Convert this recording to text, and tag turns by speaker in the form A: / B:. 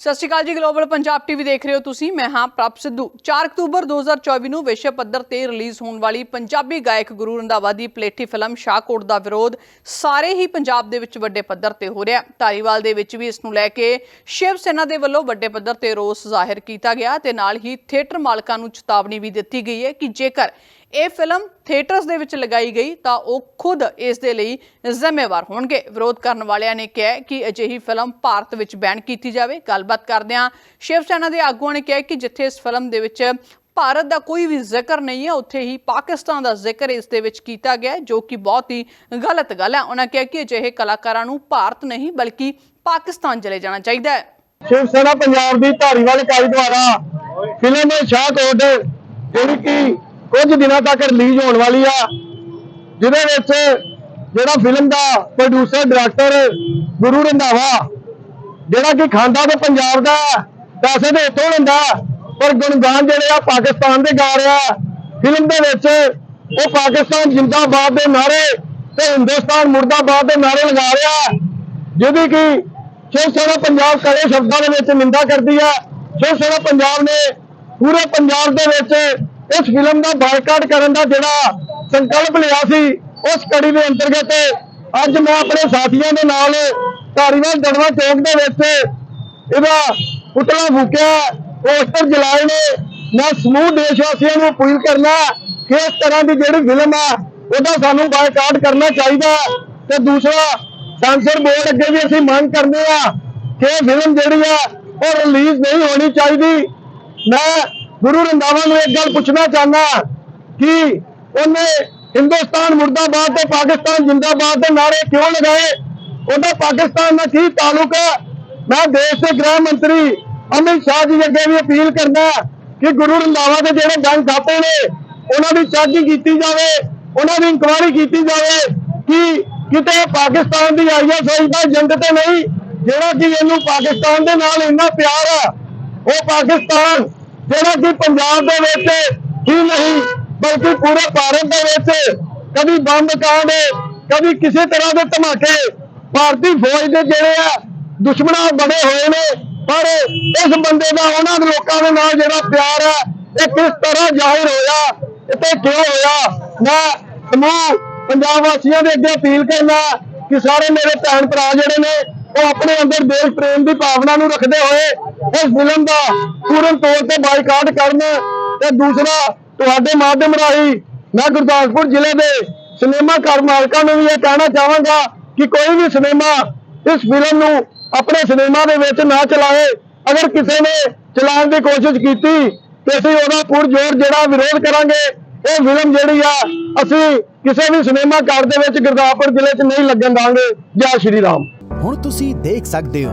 A: ਸਤਿ ਸ਼੍ਰੀ ਅਕਾਲ ਜੀ global Punjab TV ਦੇਖ ਰਹੇ ਹੋ ਤੁਸੀਂ। ਮੈਂ ਹਾਂ ਪ੍ਰਭ ਸਿੱਧੂ। 4 ਅਕਤੂਬਰ 2024 ਨੂੰ ਵਿਸ਼ਵ ਪੱਧਰ ਤੇ ਰਿਲੀਜ਼ ਹੋਣ ਵਾਲੀ ਪੰਜਾਬੀ ਗਾਇਕ ਗੁਰੂ ਰੰਧਾਵਾ ਦੀ ਪਲੇਠੀ ਫਿਲਮ ਸ਼ਾਹਕੋਟ ਦਾ ਵਿਰੋਧ ਸਾਰੇ ਹੀ ਪੰਜਾਬ ਦੇ ਵਿੱਚ ਵੱਡੇ ਪੱਧਰ ਤੇ ਹੋ ਰਿਹਾ। ਧਾਰੀਵਾਲ ਦੇ ਵਿੱਚ ਵੀ ਇਸ ਨੂੰ ਲੈ ਕੇ ਸ਼ਿਵ ਸੈਨਾ ਦੇ ਵੱਲੋਂ ਵੱਡੇ ਪੱਧਰ ਤੇ ਰੋਸ ਜ਼ਾਹਿਰ ਕੀਤਾ ਗਿਆ ਤੇ ਨਾਲ ਹੀ ਥੀਏਟਰ ਮਾਲਕਾਂ ਨੂੰ ਚੇਤਾਵਨੀ ਵੀ ਦਿੱਤੀ ਗਈ ਹੈ ਕਿ ਜੇਕਰ ਇਹ ਫਿਲਮ ਥੀਏਟਰਸ ਦੇ ਵਿੱਚ ਲਗਾਈ ਗਈ ਤਾਂ ਉਹ ਖੁਦ ਇਸ ਦੇ ਲਈ ਜ਼ਿੰਮੇਵਾਰ ਹੋਣਗੇ। ਵਿਰੋਧ ਕਰਨ ਵਾਲਿਆਂ ਨੇ ਕਿਹਾ ਕਿ ਅਜਿਹੀ ਫਿਲਮ ਭਾਰਤ ਵਿੱਚ ਬੈਨ ਕੀਤੀ ਜਾਵੇ। ਗੱਲਬਾਤ ਕਰਦਿਆਂ ਸ਼ਿਵ ਸੈਨਾ ਦੇ ਆਗੂਆਂ ਨੇ ਕਿਹਾ ਕਿ ਜਿੱਥੇ ਇਸ ਫਿਲਮ ਦੇ ਵਿੱਚ ਭਾਰਤ ਦਾ ਕੋਈ ਵੀ ਜ਼ਿਕਰ ਨਹੀਂ ਹੈ, ਉੱਥੇ ਹੀ ਪਾਕਿਸਤਾਨ ਦਾ ਜ਼ਿਕਰ ਇਸ ਦੇ ਵਿੱਚ ਕੀਤਾ ਗਿਆ ਜੋ ਕਿ ਬਹੁਤ ਹੀ ਗਲਤ ਗੱਲ ਹੈ। ਉਹਨਾਂ ਕਿਹਾ ਕਿ ਅਜਿਹੇ ਕਲਾਕਾਰਾਂ ਨੂੰ ਭਾਰਤ ਨਹੀਂ, ਬਲਕਿ ਪਾਕਿਸਤਾਨ ਚਲੇ ਜਾਣਾ ਚਾਹੀਦਾ ਹੈ।
B: ਸ਼ਿਵ ਸੈਨਾ ਪੰਜਾਬ ਦੀ ਧਾਰੀਵਾਲ ਇਕਾਈ ਦੁਆਰਾ ਫਿਲਮ ਸ਼ਾਹਕੋਟ, ਜਿਹੜੀ ਕਿ ਕੁਝ ਦਿਨਾਂ ਤੱਕ ਰਿਲੀਜ਼ ਹੋਣ ਵਾਲੀ ਆ, ਜਿਹਦੇ ਵਿੱਚ ਜਿਹੜਾ ਫਿਲਮ ਦਾ ਪ੍ਰੋਡਿਊਸਰ ਡਾਇਰੈਕਟਰ ਗੁਰੂ ਰੰਧਾਵਾ, ਜਿਹੜਾ ਕਿ ਖਾਂਦਾ ਤੇ ਪੰਜਾਬ ਦਾ ਪੈਸੇ ਤੇ ਇੱਥੋਂ ਲੈਂਦਾ, ਪਰ ਗੁਣਗਾਨ ਜਿਹੜੇ ਆ, ਪਾਕਿਸਤਾਨ ਦੇ ਗਾ ਰਿਹਾ ਫਿਲਮ ਦੇ ਵਿੱਚ ਉਹ ਪਾਕਿਸਤਾਨ ਜਿੰਦਾਬਾਦ ਦੇ ਨਾਰੇ ਤੇ ਹਿੰਦੁਸਤਾਨ ਮੁਰਦਾਬਾਦ ਦੇ ਨਾਰੇ ਲਗਾ ਰਿਹਾ ਜਿਹਦੀ ਕਿ ਸ਼ਿਵ ਸੈਨਾ ਪੰਜਾਬ ਕੜੇ ਸ਼ਬਦਾਂ ਦੇ ਵਿੱਚ ਨਿੰਦਾ ਕਰਦੀ ਹੈ ਸ਼ਿਵ ਸੈਨਾ ਪੰਜਾਬ ਨੇ ਪੂਰੇ ਪੰਜਾਬ ਦੇ ਵਿੱਚ ਇਸ ਫਿਲਮ ਦਾ ਬਾਈਕਾਟ ਕਰਨ ਦਾ ਜਿਹੜਾ ਸੰਕਲਪ ਲਿਆ ਸੀ, ਉਸ ਕੜੀ ਦੇ ਅੰਤਰਗਤ ਅੱਜ ਮੈਂ ਆਪਣੇ ਸਾਥੀਆਂ ਦੇ ਨਾਲ ਧਾਰੀਵਾਲ ਦੜਵਾ ਚੌਕ ਦੇ ਵਿੱਚ ਇਹਦਾ ਪੁਤਲਾ ਫੂਕਿਆ, ਪੋਸਟਰ ਜਲਾਏ ਨੇ। ਮੈਂ ਸਮੂਹ ਦੇਸ਼ ਵਾਸੀਆਂ ਨੂੰ ਅਪੀਲ ਕਰਨਾ ਕਿ ਇਸ ਤਰ੍ਹਾਂ ਦੀ ਜਿਹੜੀ ਫਿਲਮ ਆ, ਉਹਦਾ ਸਾਨੂੰ ਬਾਈਕਾਟ ਕਰਨਾ ਚਾਹੀਦਾ। ਤੇ ਦੂਸਰਾ ਸੈਂਸਰ ਬੋਰਡ ਅੱਗੇ ਵੀ ਅਸੀਂ ਮੰਗ ਕਰਦੇ ਆ ਕਿ ਫਿਲਮ ਜਿਹੜੀ ਆ, ਉਹ ਰਿਲੀਜ਼ ਨਹੀਂ ਹੋਣੀ ਚਾਹੀਦੀ। ਮੈਂ ਗੁਰੂ ਰੰਧਾਵਾ ਨੂੰ ਇੱਕ ਗੱਲ ਪੁੱਛਣਾ ਚਾਹੁੰਦਾ ਕਿ ਉਹਨੇ ਹਿੰਦੁਸਤਾਨ ਮੁਰਦਾਬਾਦ ਤੇ ਪਾਕਿਸਤਾਨ ਜਿੰਦਾਬਾਦ ਦੇ ਨਾਰੇ ਕਿਉਂ ਲਗਾਏ? ਉਹਦਾ ਪਾਕਿਸਤਾਨ ਨਾਲ ਕੀ ਤਾਲੁਕ ਹੈ? ਮੈਂ ਦੇਸ਼ ਦੇ ਗ੍ਰਹਿ ਮੰਤਰੀ ਅਮਿਤ ਸ਼ਾਹ ਜੀ ਅੱਗੇ ਵੀ ਅਪੀਲ ਕਰਦਾ ਕਿ ਗੁਰੂ ਰੰਧਾਵਾ ਦੇ ਜਿਹੜੇ ਗੰਗ ਖਾਤੇ ਨੇ, ਉਹਨਾਂ ਦੀ ਚੈਕਿੰਗ ਕੀਤੀ ਜਾਵੇ, ਉਹਨਾਂ ਦੀ ਇਨਕੁਆਇਰੀ ਕੀਤੀ ਜਾਵੇ ਕਿ ਕਿਤੇ ਪਾਕਿਸਤਾਨ ਦੀ ਆਈਐਸਆਈ ਦਾ ਏਜੰਟ ਤੇ ਨਹੀਂ, ਜਿਹੜਾ ਕਿ ਇਹਨੂੰ ਪਾਕਿਸਤਾਨ ਦੇ ਨਾਲ ਇੰਨਾ ਪਿਆਰ ਆ ਉਹ ਪਾਕਿਸਤਾਨ ਜਿਹੜਾ ਕਿ ਪੰਜਾਬ ਦੇ ਵਿੱਚ ਹੀ ਨਹੀਂ, ਬਲਕਿ ਪੂਰੇ ਭਾਰਤ ਦੇ ਵਿੱਚ ਕਦੀ ਬੰਬ ਕਾਂਡ, ਕਦੀ ਕਿਸੇ ਤਰ੍ਹਾਂ ਦੇ ਧਮਾਕੇ, ਭਾਰਤੀ ਫੌਜ ਦੇ ਜਿਹੜੇ ਆ ਦੁਸ਼ਮਣਾਂ ਬਣੇ ਹੋਏ ਨੇ, ਪਰ ਇਸ ਬੰਦੇ ਦਾ ਉਹਨਾਂ ਦੇ ਲੋਕਾਂ ਦੇ ਨਾਲ ਜਿਹੜਾ ਪਿਆਰ ਹੈ ਇਹ ਕਿਸ ਤਰ੍ਹਾਂ ਜ਼ਾਹਿਰ ਹੋਇਆ ਤੇ ਕਿਉਂ ਹੋਇਆ? ਮੈਂ ਸਮੂਹ ਪੰਜਾਬ ਵਾਸੀਆਂ ਦੇ ਅੱਗੇ ਅਪੀਲ ਕਰਨਾ ਕਿ ਸਾਰੇ ਮੇਰੇ ਭੈਣ ਭਰਾ ਜਿਹੜੇ ਨੇ, ਉਹ ਆਪਣੇ ਅੰਦਰ ਦੇਸ਼ ਪ੍ਰੇਮ ਦੀ ਭਾਵਨਾ ਨੂੰ ਰੱਖਦੇ ਹੋਏ ਇਸ ਫਿਲਮ ਦਾ ਪੂਰਨ ਤੌਰ ਤੇ ਬਾਈਕਾਟ ਕਰਨ ਤੇ ਦੂਸਰਾ ਤੁਹਾਡੇ ਮਾਧਿਅਮ ਰਾਹੀਂ ਮੈਂ ਗੁਰਦਾਸਪੁਰ ਜ਼ਿਲ੍ਹੇ ਦੇ ਸਿਨੇਮਾ ਘਰ ਮਾਲਕਾਂ ਨੂੰ ਵੀ ਇਹ ਕਹਿਣਾ ਚਾਹਾਂਗਾ ਕਿ ਕੋਈ ਵੀ ਸਿਨੇਮਾ ਇਸ ਫਿਲਮ ਨੂੰ ਆਪਣੇ ਸਿਨੇਮਾ ਦੇ ਵਿੱਚ ਨਾ ਚਲਾਏ। ਅਗਰ ਕਿਸੇ ਨੇ ਚਲਾਉਣ ਦੀ ਕੋਸ਼ਿਸ਼ ਕੀਤੀ ਤੇ ਅਸੀਂ ਉਹਦਾ ਪੁਰਜੋਰ ਜਿਹੜਾ ਵਿਰੋਧ ਕਰਾਂਗੇ, ਇਹ ਫਿਲਮ ਜਿਹੜੀ ਆ, ਅਸੀਂ ਕਿਸੇ ਵੀ ਸਿਨੇਮਾ ਘਰ ਦੇ ਵਿੱਚ ਗੁਰਦਾਸਪੁਰ ਜ਼ਿਲ੍ਹੇ 'ਚ ਨਹੀਂ ਲੱਗਣ ਦਾਂਗੇ। ਜੈ ਸ਼੍ਰੀ ਰਾਮ।
C: ਹੁਣ ਤੁਸੀਂ ਦੇਖ ਸਕਦੇ ਹੋ